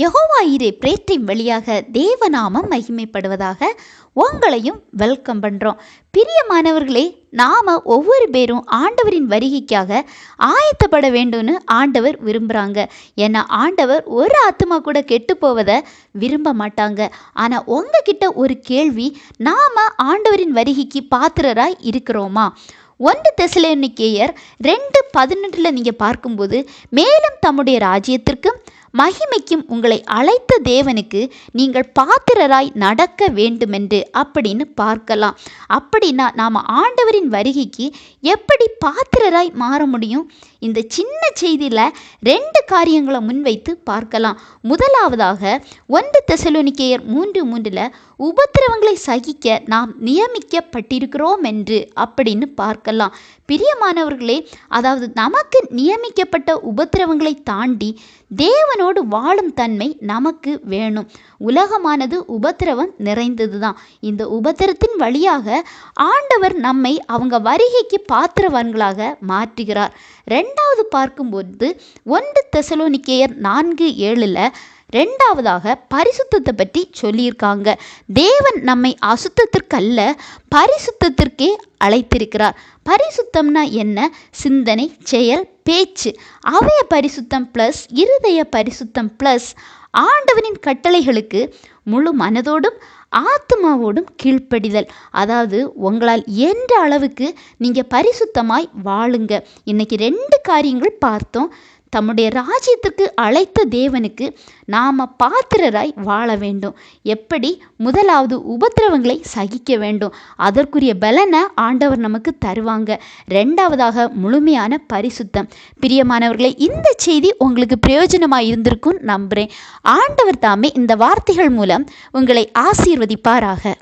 யகோவா இரு பிரேத்தின் வழியாக தேவநாமம் மகிமைப்படுவதாக உங்களையும் வெல்கம் பண்ணுறோம் பிரியமானவர்களே நாம் ஒவ்வொரு பேரும் ஆண்டவரின் வருகைக்காக ஆயத்தப்பட வேண்டும்னு ஆண்டவர் விரும்புகிறாங்க ஏன்னா ஆண்டவர் ஒரு ஆத்மா கூட கெட்டு போவதை விரும்ப மாட்டாங்க. ஆனால் உங்ககிட்ட ஒரு கேள்வி நாம் ஆண்டவரின் வருகைக்கு பாத்திரராய் இருக்கிறோமா? ஒன்று தெசலோனிக்கேயர் ரெண்டு பதினெட்டில் நீங்கள் பார்க்கும்போது மேலும் தம்முடைய ராஜ்யத்திற்கும் மகிமைக்கும் உங்களை அழைத்த தேவனுக்கு நீங்கள் பாத்திரராய் நடக்க வேண்டுமென்று அப்படின்னு பார்க்கலாம். அப்படின்னா நாம் ஆண்டவரின் வருகைக்கு எப்படி பாத்திரராய் மாற முடியும்? இந்த சின்ன செய்தியில் ரெண்டு காரியங்களை முன்வைத்து பார்க்கலாம். முதலாவதாக ஒன்று தெசலோனிக்கேயர் மூன்று மூன்றில் உபத்திரவங்களை சகிக்க நாம் நியமிக்கப்பட்டிருக்கிறோம் என்று அப்படின்னு பார்க்கலாம். பிரியமானவர்களே அதாவது நமக்கு நியமிக்கப்பட்ட உபத்திரவங்களை தாண்டி தேவன் தேவனோடு வாழும் தன்மை நமக்கு வேணும். உலகமானது உபத்திரவம் நிறைந்தது தான் இந்த உபத்திரத்தின் வழியாக ஆண்டவர் நம்மை அவங்க வருகைக்கு பாத்திரவான்களாக மாற்றுகிறார். ரெண்டாவது பார்க்கும்போது ஒன்று தெசலோனிக்கேயர் நான்கு ஏழில் ரெண்டாவதாக பரிசுத்தத்தை பற்றி சொல்லியிருக்காங்க. தேவன் நம்மை அசுத்தத்திற்கல்ல பரிசுத்தத்திற்கே அழைத்திருக்கிறார். பரிசுத்தம்னா என்ன? சிந்தனை செயல் பேச்சு. அவய பரிசுத்தம் ப்ளஸ் இருதய பரிசுத்தம் ப்ளஸ் ஆண்டவனின் கட்டளைகளுக்கு முழு மனதோடும் ஆத்மாவோடும் கீழ்ப்படிதல். அதாவது உங்களால் என்ற அளவுக்கு நீங்கள் பரிசுத்தமாய் வாழுங்க. இன்னைக்கு ரெண்டு காரியங்கள் பார்த்தோம். தம்முடைய ராஜ்யத்திற்கு அழைத்த தேவனுக்கு நாம் பாத்திரராய் வாழ வேண்டும். எப்படி? முதலாவது உபத்திரவங்களை சகிக்க வேண்டும். அதற்குரிய பலனை ஆண்டவர் நமக்கு தருவாங்க. ரெண்டாவதாக முழுமையான பரிசுத்தம். பிரியமானவர்களே இந்த செய்தி உங்களுக்கு பிரயோஜனமாக இருந்திருக்கும் நம்புகிறேன் ஆண்டவர் தாமே இந்த வார்த்தைகள் மூலம் உங்களை ஆசீர்வதிப்பாராக.